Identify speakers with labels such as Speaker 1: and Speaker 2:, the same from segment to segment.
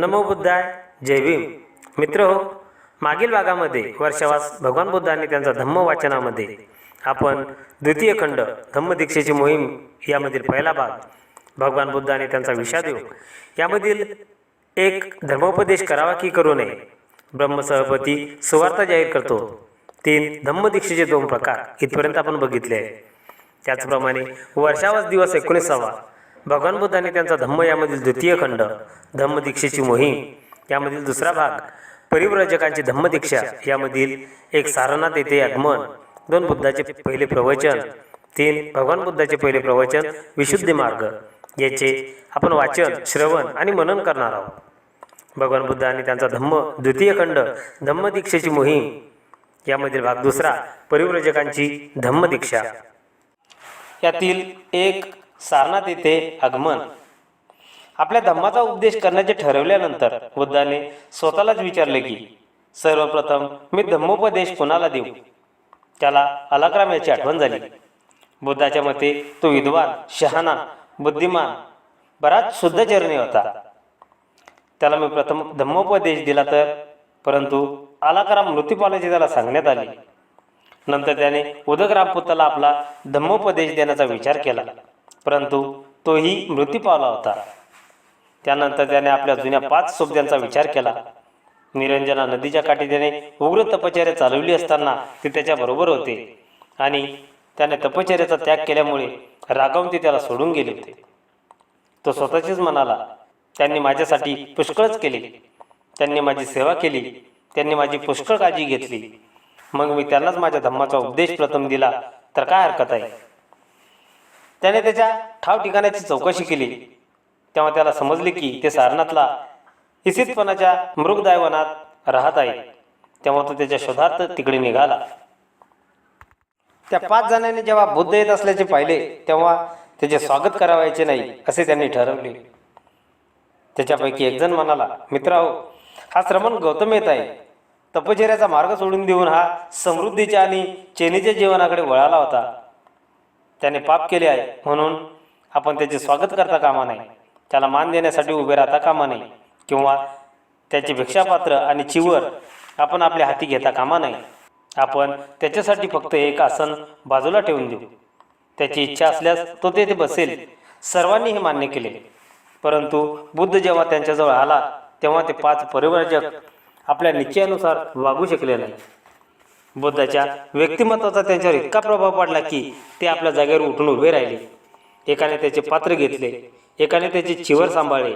Speaker 1: नमो बुद्धाय जय भीम. मित्र हो मागील भागामध्ये वर्षावास भगवान बुद्धांनी त्यांचा धम्म वाचनामध्ये आपण द्वितीय खंड धम्मदीक्षेची मोहीम यामधील पहिला भाग भगवान बुद्धाने त्यांचा त्यांचा विषादयोग यामधील एक धर्मोपदेश करावा की करू नये? ब्रह्मसहपती सुवार्ता जाहीर करतो. तीन धम्मदीक्षेचे दोन प्रकार इथपर्यंत आपण बघितले आहे त्याचप्रमाणे वर्षावास दिवस एकोणीसावा भगवान बुद्धाने त्यांचा धम्म यामधील द्वितीय खंड धम्मदीक्षेची मोहीम यामधील दुसरा भाग परिव्रजकांची धम्मदीक्षा यामधील एक सारनाथ येथे आगमन दोन बुद्धाचे पहिले प्रवचन तीन भगवान बुद्धाचे पहिले प्रवचन विशुद्धी मार्ग याचे आपण वाचन श्रवण आणि मनन करणार आहोत. भगवान बुद्ध आणि त्यांचा धम्म द्वितीय खंड धम्मदीक्षेची मोहीम यामधील भाग दुसरा परिव्रजकांची धम्मदीक्षा. यातील एक सारनाथ येथे आगमन. आपल्या धम्माचा उपदेश करण्याचे ठरवल्यानंतर बुद्धाने स्वतःलाच विचारले की सर्वप्रथम मी धम्मोपदेश कोणाला देऊ? त्याला अलाक्राम याची आठवण झाली. बुद्धाच्या मते तो विद्वान शहाणा बुद्धिमान बराच शुद्धचरणी होता. त्याला मी प्रथम धम्मोपदेश दिला तर परंतु आलाकाराम मृत्यू पावल्याचे त्याला सांगण्यात आले. नंतर त्याने उदक रामपुताला आपला धम्मोपदेश देण्याचा विचार केला. परंतु तोही मृत्यू पावला होता. त्यानंतर त्याने आपल्या जुन्या पाच सोबत्यांचा विचार केला. निरंजना नदीच्या काठी त्याने उग्र तपश्चर्या चालवली असताना ते त्याच्याबरोबर होते आणि त्याने तपश्चर्याचा त्याग केल्यामुळे रागावून ते त्याला सोडून गेले होते. तो स्वतःचीच म्हणाला त्यांनी माझ्यासाठी पुष्कळच केले. त्यांनी माझी सेवा केली. त्यांनी माझी पुष्कळ काळजी घेतली. मग मी त्यांनाच माझ्या धम्माचा उपदेश प्रथम दिला. तर काय हरकत आहे? त्याने त्याच्या ठाव ठिकाणाची चौकशी केली. तेव्हा त्याला समजले की ते सारनाथला इसितपणाच्या मृगदायवनात राहत आहे तेव्हा तो त्याच्या शोधार्थ तिकडे निघाला. त्या पाच जणांनी जेव्हा बुद्ध येत असल्याचे पाहिले तेव्हा त्याचे स्वागत करावायचे नाही असे त्यांनी ठरवले. त्याच्यापैकी एक जण म्हणाला मित्राहो हा श्रमण गौतम येत आहे. तपचर्याचा मार्ग सोडून देऊन हा समृद्धीच्या आणि चेनीच्या जीवनाकडे वळाला होता. त्याने पाप केले आहे. म्हणून आपण त्याचे स्वागत करता कामा नाही त्याला मान देण्यासाठी उभे राहता कामा नाही किंवा त्याचे भिक्षापात्र आणि चिवर आपण आपल्या हाती घेता कामा नाही आपण त्याच्यासाठी फक्त एक आसन बाजूला ठेवून देऊ. त्याची इच्छा असल्यास तो तेथे बसेल. सर्वांनी हे मान्य केले. परंतु बुद्ध जेव्हा त्यांच्याजवळ आला तेव्हा ते पाच परिव्राजक आपल्या निश्चयानुसार वागू शकले नाही. बुद्धाच्या व्यक्तिमत्वाचा त्यांच्यावर इतका प्रभाव पडला की ते आपल्या जागेवर उठून उभे राहिले. एकाने त्याचे पात्र घेतले एकाने त्याचे चिवर सांभाळले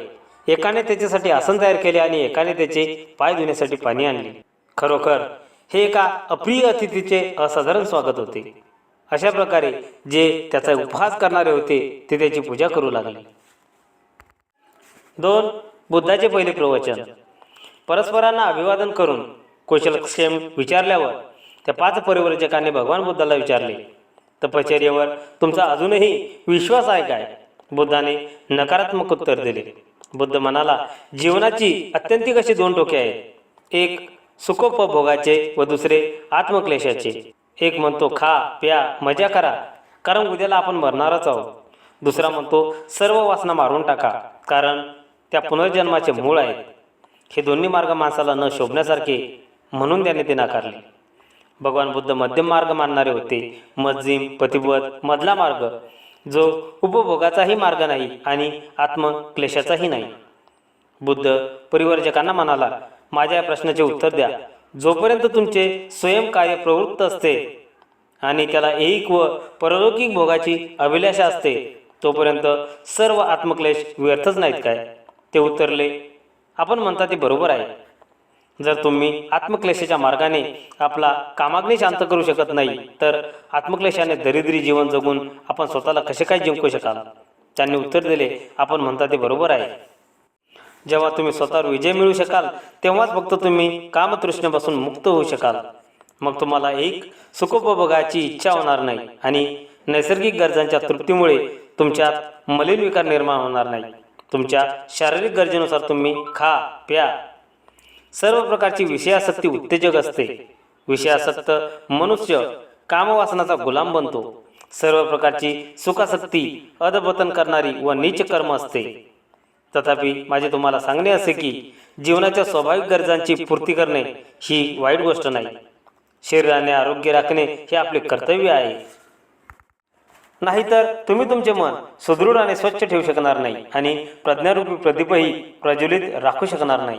Speaker 1: एकाने त्याच्यासाठी आसन तयार केले आणि एकाने त्याचे पाय धुण्यासाठी पाणी आणले. खरोखर हे एका अप्रिय अतिथीचे असाधारण स्वागत होते. अशा प्रकारे जे त्याचा उपहास करणारे होते ते त्याची पूजा करू लागले. दोन बुद्धाचे पहिले प्रवचन. परस्परांना अभिवादन करून कुशलक्षेम विचारल्यावर त्या पाच परिवर्तकाने भगवान बुद्धाला विचारले तपश्चर्येवर तुमचा अजूनही विश्वास आहे काय? बुद्धाने नकारात्मक उत्तर दिले. बुद्ध म्हणाला जीवनाची अत्यंतिक अशी दोन टोके आहेत. एक सुखोपभोगाचे व दुसरे आत्मक्लेशाचे. एक म्हणतो खा प्या मजा करा कारण उद्याला आपण मरणारच आहोत. दुसरा म्हणतो सर्व वासना मारून टाका कारण त्या पुनर्जन्माचे मूळ आहेत. हे दोन्ही मार्ग माणसाला न शोभण्यासारखे म्हणून त्याने ते नाकारले. भगवान बुद्ध मध्यम मार्ग मानणारे होते. मज्जिम पतिबत मधला मार्ग जो उपभोगाचाही मार्ग नाही आणि आत्मक्लेशाचाही नाही. बुद्ध परिवर्जकांना म्हणाला माझ्या या प्रश्नाचे उत्तर द्या. जोपर्यंत तुमचे स्वयंकार्य प्रवृत्त असते आणि त्याला एक व परलौकिक भोगाची अभिलाषा असते तोपर्यंत सर्व आत्मक्लेश व्यर्थच नाहीत काय? ते उत्तरले आपण म्हणता ते बरोबर आहे. जर तुम्ही आत्मक्लेशाच्या मार्गाने आपला कामाग्नी शांत करू शकत नाही तर आत्मक्लेशाने दरिद्री जीवन जगून आपण स्वतःला कसे काय जिंकू शकाल? त्यांनी उत्तर दिले आपण म्हणता ते बरोबर आहे. जेव्हा तुम्ही स्वतःवर विजय मिळू शकाल तेव्हाच फक्त तुम्ही कामतृष्णेपासून मुक्त होऊ शकाल. मग तुम्हाला एक सुखोपभोगाची इच्छा होणार नाही आणि नैसर्गिक गरजांच्या तृप्तीमुळे तुमच्यात मलिन विकार निर्माण होणार नाही. तुमच्या शारीरिक गरजेनुसार तुम्ही खा प्या सर्व प्रकारची विषयासक्ती उत्तेजक असते. विषयासक्त मनुष्य कामवासनाचा गुलाम बनतो. सर्व प्रकारची सुखासक्ती अधपतन करणारी व नीच कर्म असते. तथापि माझे तुम्हाला सांगणे असे की जीवनाच्या स्वाभाविक गरजांची पूर्ती करणे ही वाईट गोष्ट नाही. शरीराने आरोग्य राखणे हे आपले कर्तव्य आहे. नाहीतर तुम्ही तुमचे मन सुदृढ आणि स्वच्छ ठेवू शकणार नाही आणि प्रज्ञारूपी प्रदीपही प्रज्वलित राखू शकणार नाही.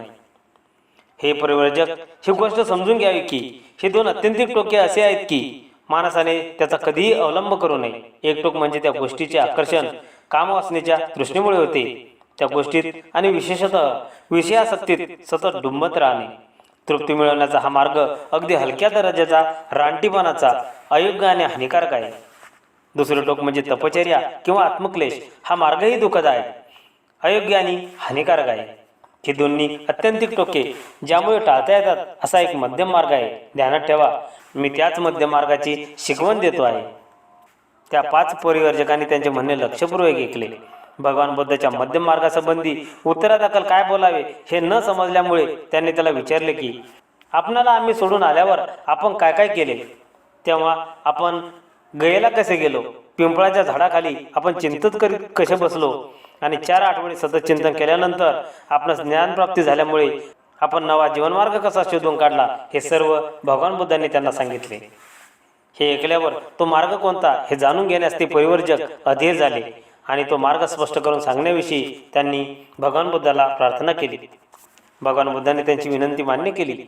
Speaker 1: हे परिवर्जक ही गोष्ट समजून घ्यावी की हे दोन अत्यंतिक टोके असे आहेत की माणसाने त्याचा कधीही अवलंब करू नये. एक टोक म्हणजे त्या गोष्टीचे आकर्षण काम वाचण्याच्या दृष्टीमुळे होते. त्या गोष्टीत आणि विशेषतः विषयासक्तीत सतत डुंबत राहणे. तृप्ती मिळवण्याचा हा मार्ग अगदी हलक्या दर्जाचा रानटीपणाचा अयोग्य आणि हानिकारक आहे. दुसरं टोक म्हणजे तपचर्या किंवा आत्मक्लेश हा मार्गही दुःखद आहे. अयोग्य आणि हानिकारक आहे. ही दोन्ही अत्यंतिक टोके ज्यामुळे टाळता येतात असा एक मध्यम मार्ग आहे. ध्यानात ठेवा मी त्याच मध्यम मार्गाची शिकवण देतो आहे. त्या पाच परिवर्जकांनी त्यांचे म्हणणे लक्षपूर्वक ऐकले. भगवान बुद्धाच्या मध्यम मार्गासंबंधी उत्तरादाखल काय बोलावे हे न समजल्यामुळे त्यांनी त्याला विचारले की आपणाला आम्ही सोडून आल्यावर आपण काय काय केले? तेव्हा आपण गयेला कसे गेलो? पिंपळाच्या झाडाखाली आपण चिंतित करीत कसे बसलो? आणि चार आठवडे सतत चिंतन केल्यानंतर आपणास ज्ञानप्राप्ती झाल्यामुळे आपण नवा जीवनमार्ग कसा शोधून काढला हे सर्व भगवान बुद्धांनी त्यांना सांगितले. हे ऐकल्यावर तो मार्ग कोणता हे जाणून घेण्यास ते परिवर्जक अधीर झाले आणि तो मार्ग स्पष्ट करून सांगण्याविषयी त्यांनी भगवान बुद्धाला प्रार्थना केली. भगवान बुद्धाने त्यांची विनंती मान्य केली.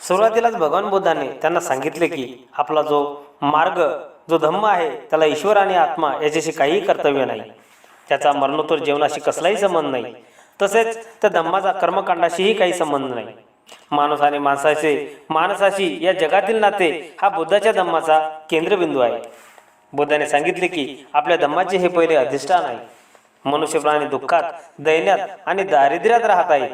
Speaker 1: सुरुवातीलाच भगवान बुद्धाने त्यांना सांगितले की आपला जो मार्ग जो धम्म आहे त्याला ईश्वर आणि आत्मा याच्याशी काहीही कर्तव्य नाही. त्याचा मरणोत्तर जीवनाशी कसलाही संबंध नाही. तसेच त्या धम्माचा कर्मकांडाशीही काही संबंध नाही. माणूस आणि माणसाचे माणसाशी या जगातील नाते हा बुद्धाच्या धम्माचा केंद्रबिंदू आहे. बुद्धाने सांगितले की आपल्या धम्माचे हे पहिले अधिष्ठान आहे. मनुष्य प्राणी दुःखात दैन्यात आणि दारिद्र्यात राहत आहे.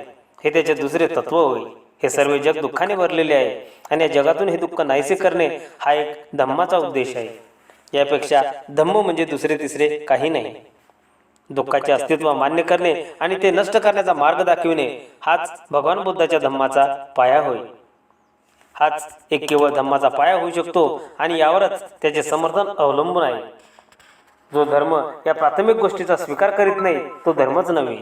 Speaker 1: हे त्याचे दुसरे तत्व होय. हे सर्व जग दुःखाने भरलेले आहे आणि या जगातून हे दुःख नाहीसे करणे हा एक धम्माचा उद्देश आहे. यापेक्षा धम्म म्हणजे दुसरे तिसरे काही नाही. दुःखाचे अस्तित्व मान्य करणे आणि ते नष्ट करण्याचा मार्ग दाखविणे हाच भगवान बुद्धाच्या धम्माचा पाया होय. हाच एक केवळ धम्माचा पाया होऊ शकतो आणि यावरच त्याचे समर्थन अवलंबून आहे. जो धर्म या प्राथमिक गोष्टीचा स्वीकार करीत नाही तो धर्मच नव्हे.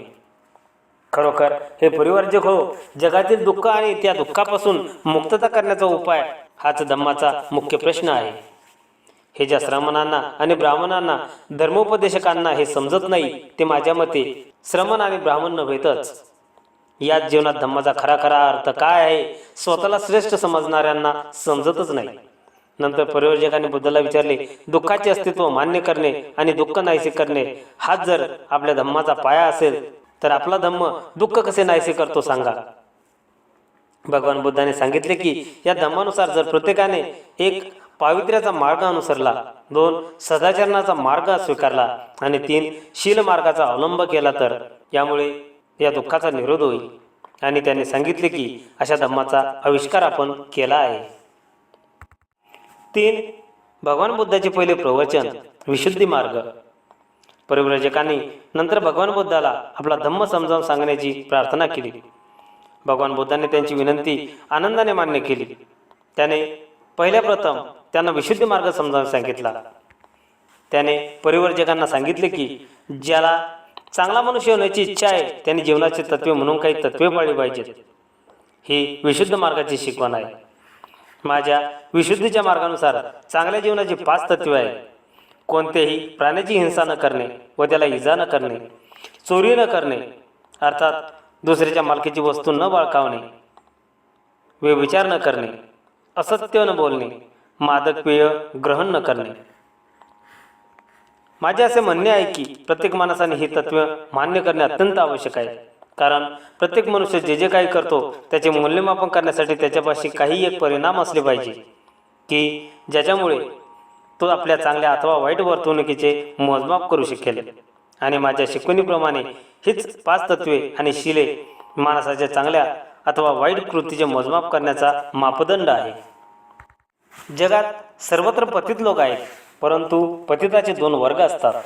Speaker 1: खरोखर हे परिवर्जक हो जगातील दुःख आणि त्या दुःखापासून मुक्तता करण्याचा उपाय हाच धम्माचा मुख्य प्रश्न आहे. हे ज्या श्रमणांना आणि ब्राह्मणांना धर्मोपदेशकांना हे समजत नाही ते माझ्या मते श्रमण आणि ब्राह्मण नव्हेतच याच जीवनात धम्माचा खरा खरा अर्थ काय आहे स्वतःला श्रेष्ठ समजणाऱ्यांना समजतच नाही. नंतर प्रयोजकाने बुद्धाला विचारले दुःखाचे अस्तित्व मान्य करणे आणि दुःख नाहीसे करणे हाच जर आपल्या धम्माचा पाया असेल तर आपला धम्म दुःख कसे नाहीसे करतो सांगा. भगवान बुद्धाने सांगितले की या धम्मानुसार जर प्रत्येकाने एक पावित्र्याचा मार्ग अनुसरला. दोन सदाचरणाचा मार्ग स्वीकारला. आणि तीन शील मार्गाचा अवलंब केला तर. यामुळे या दुःखाचा निरोध होईल. आणि त्याने सांगितले की अशा धम्माचा आविष्कार आपण केला आहे. तीन भगवान बुद्धाचे पहिले प्रवचन विशुद्धी मार्ग. परिव्रजकांनी नंतर भगवान बुद्धाला आपला धम्म समजावून सांगण्याची प्रार्थना केली. भगवान बुद्धाने त्यांची विनंती आनंदाने मान्य केली. त्याने पहिल्या प्रथम त्यांना विशुद्ध मार्ग समजावून सांगितला. त्याने परिवर्जकांना सांगितले की ज्याला चांगला मनुष्य होण्याची इच्छा आहे त्यांनी जीवनाचे तत्वे म्हणून काही तत्वे पाळली पाहिजेत. ही विशुद्ध मार्गाची शिकवण आहे. माझ्या विशुद्धीच्या मार्गानुसार चांगल्या जीवनाची पाच तत्वे आहे कोणतेही प्राण्याची हिंसा न करणे व त्याला इजा न करणे चोरी न करणे अर्थात दुसऱ्याच्या मालकीची वस्तू न बाळकावणे व्यविचार न करणे असत्य न बोलणे मादक पेय ग्रहण न करणे. माझे असे म्हणणे आहे की प्रत्येक माणसाने ही तत्व मान्य करणे अत्यंत आवश्यक आहे. कारण प्रत्येक मनुष्य जे जे काही करतो त्याचे मूल्यमापन करण्यासाठी त्याच्यापाशी काही एक परिणाम असले पाहिजे. की ज्याच्यामुळे तो आपल्या चांगल्या अथवा वाईट वर्तवणुकीचे मोजमाप करू शकेल. आणि माझ्या शिकवणीप्रमाणे हीच पाच तत्वे आणि शिले माणसाच्या चांगल्या अथवा वाईट कृतीचे मोजमाप करण्याचा मापदंड आहे. जगात सर्वत्र पतित लोक आहेत परंतु पतिताचे दोन वर्ग असतात.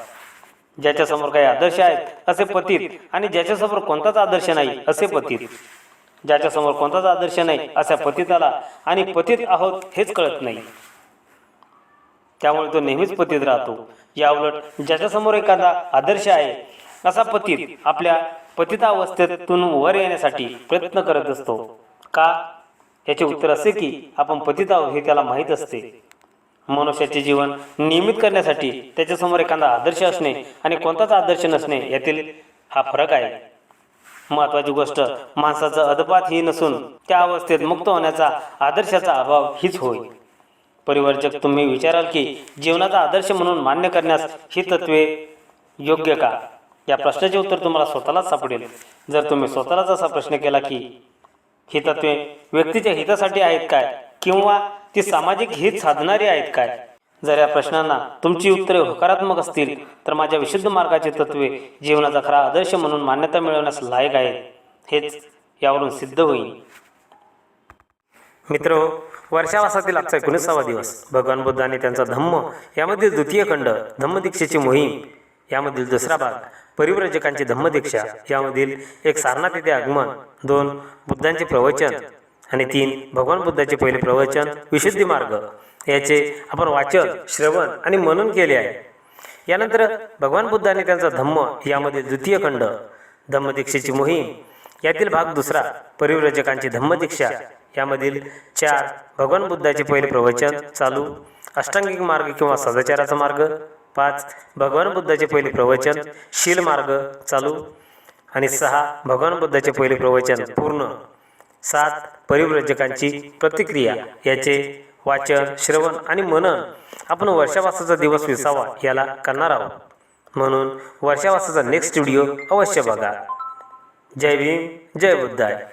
Speaker 1: ज्याच्यासमोर काही आदर्श आहेत असे पतित आणि ज्याच्यासमोर कोणताच आदर्श नाही असे पतित. ज्याच्यासमोर कोणताच आदर्श नाही अशा पतिताला आणि पतित आहोत हेच कळत नाही. त्यामुळे तो नेहमीच पतित राहतो. या उलट ज्याच्यासमोर एखादा आदर्श आहे असा पतित आपल्या पतितावस्थेतून वर येण्यासाठी प्रयत्न करत असतो. का? याचे उत्तर असे की आपण पतित आहोत हे त्याला माहीत असते. मनुष्याचे जीवन नियमित करण्यासाठी त्याच्यासमोर एखादा आदर्श असणे आणि कोणताच आदर्श नसणे यातील हा फरक आहे. महत्वाची गोष्ट माणसाचं अदपात ही नसून त्या अवस्थेत मुक्त होण्याचा आदर्शाचा अभाव हीच होय. परिवर्जक तुम्ही विचाराल की जीवनाचा आदर्श म्हणून मान्य करण्यास ही तत्वे योग्य का? या प्रश्नाचे उत्तर तुम्हाला स्वतःलाच सापडेल. जर तुम्ही स्वतःलाच असा प्रश्न केला की ही तत्वे व्यक्तीच्या हितासाठी आहेत काय? किंवा ती सामाजिक हित साधणारी आहेत काय? जर या प्रश्नांना तुमची उत्तरे होकारात्मक असतील तर माझ्या विशुद्ध मार्गाचे तत्वे जीवनाचा खरा आदर्श म्हणून मान्यता मिळवण्यास लायक आहेत. हेच यावरून सिद्ध होईल. मित्र वर्षावासातील आजचा एकोणीसावा दिवस भगवान बुद्धाने त्यांचा धम्म यामध्ये द्वितीय खंड धम्मदीक्षेची मोहीम यामधील दुसरा भाग परिव्रजकांची धम्मदीक्षा यामधील एक सारनाथ येथे आगमन दोन बुद्धांचे प्रवचन आणि तीन भगवान बुद्धाचे पहिले प्रवचन विशुद्धी मार्ग. याचे आपण वाचन श्रवण आणि मनन केले आहे. यानंतर भगवान बुद्धाने त्यांचा धम्म यामध्ये द्वितीय खंड धम्मदीक्षेची मोहीम. यातील भाग दुसरा परिव्रजकांची धम्मदीक्षा. यामधील चार भगवान बुद्धाचे पहिले प्रवचन चालू अष्टांगिक मार्ग किंवा सदाचाराचा मार्ग. पाच भगवान बुद्धाचे पहिले प्रवचन शील मार्ग चालू. आणि सहा भगवान बुद्धाचे पहिले प्रवचन पूर्ण. सात परिव्रजकांची प्रतिक्रिया याचे वाचन श्रवण आणि मनन. आपण वर्षावासाचा दिवस विसावा याला करणार आहोत. म्हणून वर्षावासाचा नेक्स्ट व्हिडिओ अवश्य बघा. जय भीम जय बुद्धाय.